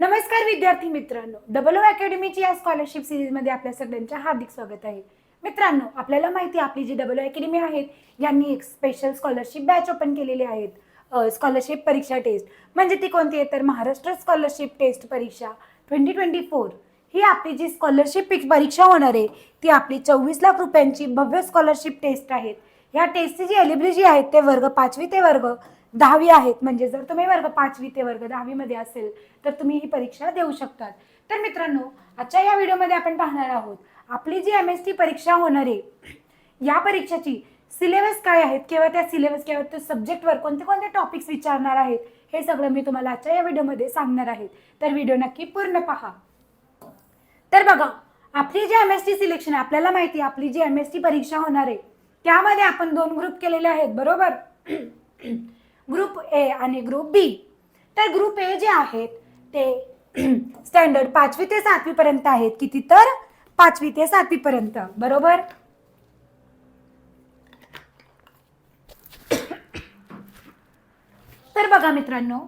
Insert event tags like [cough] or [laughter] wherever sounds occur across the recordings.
नमस्कार विद्यार्थी मित्रांनो. डबल ओ अकॅडमीची या स्कॉलरशिप सिरीजमध्ये आपल्या सगळ्यांचे हार्दिक स्वागत आहे. मित्रांनो आपल्याला माहिती आहे आपली जी डबल ओ अकॅडमी आहेत यांनी एक स्पेशल स्कॉलरशिप बॅच ओपन केलेली आहेत. स्कॉलरशिप परीक्षा टेस्ट म्हणजे ती कोणती आहे? तर महाराष्ट्र स्कॉलरशिप टेस्ट परीक्षा ट्वेंटी ट्वेंटी फोर ही आपली जी स्कॉलरशिप परीक्षा होणार आहे ती आपली चोवीस लाख रुपयांची भव्य स्कॉलरशिप टेस्ट आहेत. ह्या टेस्टची जी एलिबिलिटी आहेत ते वर्ग पाचवी ते वर्ग दहावी आहेत. म्हणजे जर तुम्ही वर्ग पाचवी ते वर्ग दहावीमध्ये असेल तर तुम्ही ही परीक्षा देऊ शकतात. तर मित्रांनो आजच्या या व्हिडिओमध्ये आपण पाहणार आहोत आपली जी एम एस टी परीक्षा होणार आहे या परीक्षेची सिलेबस काय आहेत? किंवा त्या सिलेबस किंवा त्या सब्जेक्टवर कोणते कोणते टॉपिक्स विचारणार आहेत? हे सगळं मी तुम्हाला आजच्या या व्हिडिओमध्ये सांगणार आहे. तर व्हिडिओ नक्की पूर्ण पहा. तर बघा आपली जी एम एस टी सिलेक्शन आहे आपल्याला माहिती आहे आपली जी एम एस टी परीक्षा होणार आहे त्यामध्ये आपण दोन ग्रुप केलेले आहेत बरोबर? ग्रुप ए आणि ग्रुप बी. तर ग्रुप ए जे आहेत ते [clears throat] स्टँडर्ड पाचवी ते सातवी पर्यंत आहेत. किती तर? पाचवी ते सातवी पर्यंत. बरोबर? तर बघा मित्रांनो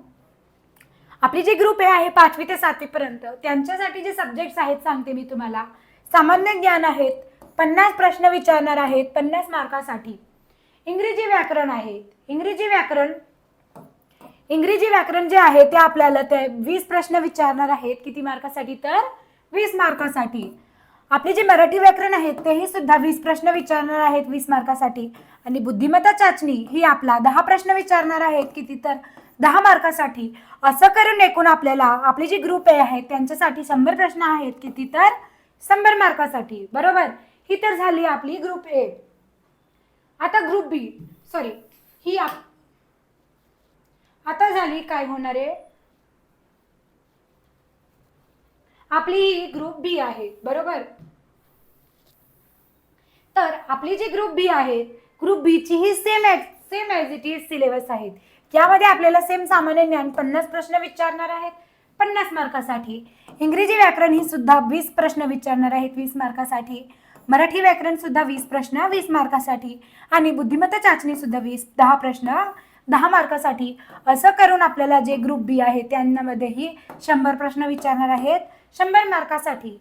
आपली जी ग्रुप ए आहे पाचवी ते सातवी पर्यंत त्यांच्यासाठी जे सब्जेक्ट्स आहेत सांगते मी तुम्हाला. सामान्य ज्ञान आहेत पन्नास प्रश्न विचारणार आहेत पन्नास मार्कासाठी. इंग्रजी व्याकरण आहेत. इंग्रजी व्याकरण इंग्रजी व्याकरण जे आहे ते आपल्याला ते वीस प्रश्न विचारणार आहेत. किती मार्कासाठी? तर वीस मार्कासाठी. आपले जे मराठी व्याकरण आहेत तेही सुद्धा वीस प्रश्न विचारणार आहेत वीस मार्कासाठी. आणि बुद्धिमत्ता चाचणी ही आपला दहा प्रश्न विचारणार आहेत किती? तर दहा मार्कासाठी. असं करून एकूण आपल्याला आपली जी ग्रुप ए आहेत त्यांच्यासाठी शंभर प्रश्न आहेत किती? तर शंभर मार्कासाठी. बरोबर? ही तर झाली आपली ग्रुप ए आता ग्रुप बी सॉरी ही आप आता झाली काय होणार आहे? आपली ही ग्रुप बी आहे बरोबर? तर आपली जी ग्रुप बी आहे ग्रुप बी ची ही same same as it is syllabus आहेत. यामध्ये आपल्याला सेम सामान्य ज्ञान पन्नास प्रश्न विचारणार आहेत पन्नास मार्कासाठी. इंग्रजी व्याकरण ही सुद्धा वीस प्रश्न विचारणार आहेत वीस मार्कासाठी. मराठी व्याकरण सुद्धा वीस प्रश्न वीस मार्कासाठी. आणि बुद्धिमत्ता चाचणी सुद्धा वीस दहा प्रश्न दहा मार्कासाठी असं करून आपल्याला जे ग्रुप बी आहे त्यांनामध्येही शंभर प्रश्न विचारणार आहेत. शंभर मार्कासाठी.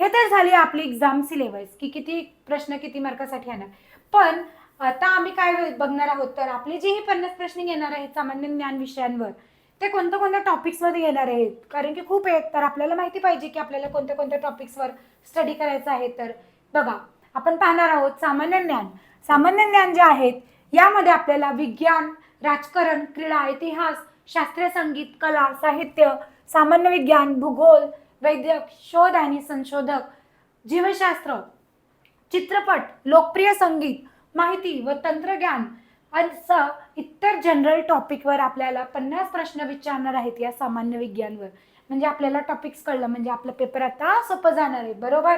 हे तर झाली आपली एक्झाम सिलेबस की किती प्रश्न किती मार्कासाठी येणार. पण आता आम्ही काय बघणार आहोत तर आपले जे हे पन्नास प्रश्न येणार आहेत सामान्य ज्ञान विषयांवर ते कोणत्या कोणत्या टॉपिक्समध्ये येणार आहेत? कारण की खूप आहेत तर आपल्याला माहिती पाहिजे की आपल्याला कोणत्या कोणत्या टॉपिक्सवर स्टडी करायचं आहे. तर बघा आपण पाहणार आहोत सामान्य ज्ञान. सामान्य ज्ञान जे आहेत यामध्ये आपल्याला विज्ञान राजकारण क्रीडा इतिहास शास्त्रीय संगीत कला साहित्य सामान्य विज्ञान भूगोल वैद्यक शोध आणि संशोधक जीवशास्त्र चित्रपट लोकप्रिय संगीत माहिती व तंत्रज्ञान असं इतर जनरल टॉपिकवर आपल्याला पन्नास प्रश्न विचारणार आहेत या सामान्य विज्ञानवर. म्हणजे आपल्याला टॉपिक्स कळलं म्हणजे आपलं पेपर आता सोपं जाणार आहे बरोबर?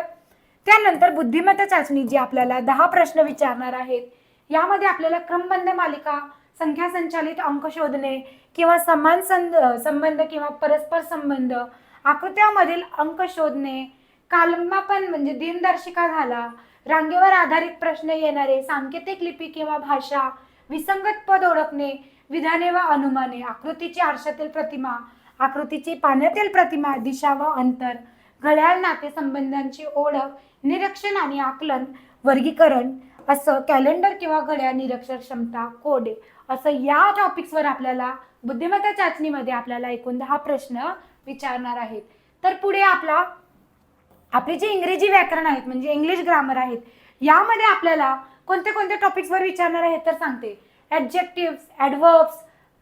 त्यानंतर बुद्धिमत्ता चाचणी जी आपल्याला दहा प्रश्न विचारणार आहेत यामध्ये आपल्याला क्रमबंध मालिका संख्या संचालित अंक शोधणे किंवा समान संद संबंध किंवा परस्पर संबंध आकृत्यामधील अंक शोधणे कालमापन म्हणजे दिनदर्शिका झाला रांगेवर आधारित प्रश्न येणारे सांकेतिक लिपी किंवा भाषा विसंगत पद ओळखणे विधाने व अनुमाने आकृतीची आरशातील प्रतिमा आकृतीची पाण्यातील प्रतिमा दिशा व अंतर घड्याळ नातेसंबंधांची ओळख निरीक्षण आणि आकलन वर्गीकरण असं कॅलेंडर किंवा घड्याळ निरीक्षण क्षमता कोडे असं या टॉपिक्सवर आपल्याला बुद्धिमत्ता चाचणीमध्ये आपल्याला एकूण दहा प्रश्न विचारणार आहेत. तर पुढे आपला आपले जे इंग्रजी व्याकरण आहेत म्हणजे इंग्लिश ग्रामर आहेत यामध्ये आपल्याला कोणते कोणते टॉपिक्सवर विचारणार आहेत तर सांगते. Adjectives adverbs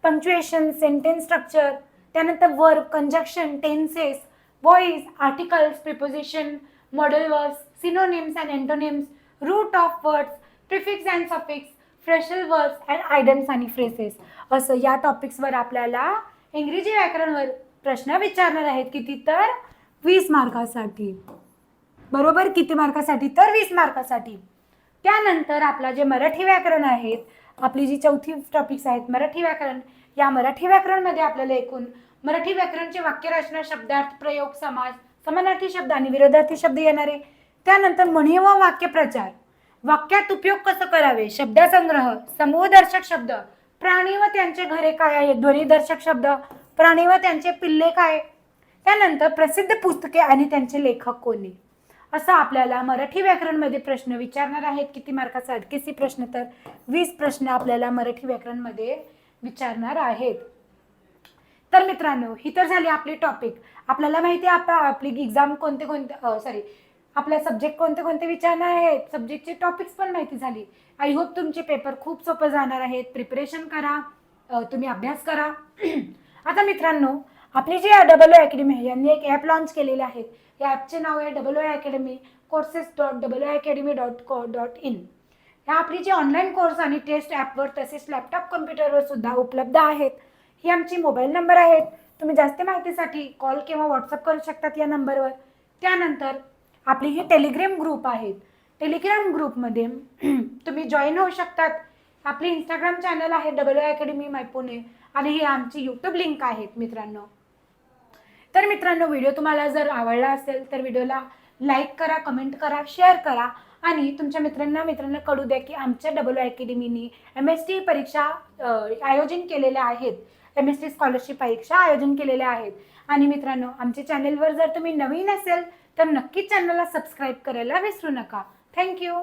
punctuation sentence structure त्यानंतर verb conjunction tenses voice articles preposition modal words synonyms and antonyms root of words prefix and suffix phrasal words and idioms आणि फ्रेसेस. असं या टॉपिक्सवर आपल्याला इंग्रजी व्याकरणवर प्रश्न विचारणार आहेत किती तर? वीस मार्कासाठी. बरोबर? किती मार्कासाठी तर वीस मार्कासाठी. त्यानंतर आपला जे मराठी व्याकरण आहेत आपली जी चौथी टॉपिक्स आहेत मराठी व्याकरण या मराठी व्याकरणमध्ये आपल्याला एकूण मराठी व्याकरणचे वाक्यरचना शब्दार्थ प्रयोग समाज समानार्थी शब्द आणि विरोधार्थी शब्द येणारे. त्यानंतर म्हणी व वाक्यप्रचार वाक्यात उपयोग कसं करावे? शब्दसंग्रह समूहदर्शक शब्द. प्राणी व त्यांचे घरे काय आहे ध्वनीदर्शक शब्द. प्राणी व त्यांचे पिल्ले काय त्यानंतर प्रसिद्ध पुस्तके आणि त्यांचे लेखक कोणी? असं आपल्याला मराठी व्याकरणमध्ये प्रश्न विचारणार आहेत. किती मार्काचा अडकेसी प्रश्न तर वीस प्रश्न आपल्याला मराठी व्याकरणमध्ये विचारणार आहेत. तर मित्रांनो ही तर झाली आपली टॉपिक आपल्याला माहिती आहे आपली एक्झाम कोणते कोणते सॉरी आपल्या सब्जेक्ट कोणते कोणते विचारणार आहेत? सब्जेक्टचे टॉपिक्स पण माहिती झाली. आय होप तुमचे पेपर खूप सोपं जाणार आहेत. प्रिपरेशन करा. तुम्ही अभ्यास करा. [clears throat] आता मित्रांनो आपली जी डबल ओ अकॅडमी आहे यांनी एक ॲप लॉन्च केलेले आहे या ॲपचे नाव आहे double O academy courses dot double O academy dot co dot in ह्या आपली जी ऑनलाईन कोर्स आणि टेस्ट ॲपवर तसेच लॅपटॉप कम्प्युटरवर सुद्धा उपलब्ध आहेत. ही आमची मोबाईल नंबर आहेत. तुम्ही जास्त माहितीसाठी कॉल किंवा व्हॉट्सअप करू शकतात या नंबरवर त्यानंतर आपली हे टेलिग्राम ग्रुप आहेत. टेलिग्राम ग्रुपमध्ये [clears throat] तुम्ही जॉईन होऊ शकतात. आपली इंस्टाग्राम चॅनल आहे डबल अकॅडमी माय पुणे आणि ही आमची यूट्यूब लिंक आहेत मित्रांनो. तर मित्रांनो व्हिडिओ तुम्हाला जर आवडला असेल तर व्हिडिओला लाईक करा कमेंट करा शेअर करा आणि तुमच्या मित्रांना मित्रांना कळू द्या की आमच्या डबल अकॅडमीने एम एस टी परीक्षा आयोजन केलेल्या आहेत. एम एस टी स्कॉलरशिप परीक्षा आयोजन केलेल्या आहेत. आणि मित्रांनो आमच्या चॅनेलवर जर तुम्ही नवीन असेल तर नक्कीच चॅनलला सबस्क्राईब करायला विसरू नका. थँक्यू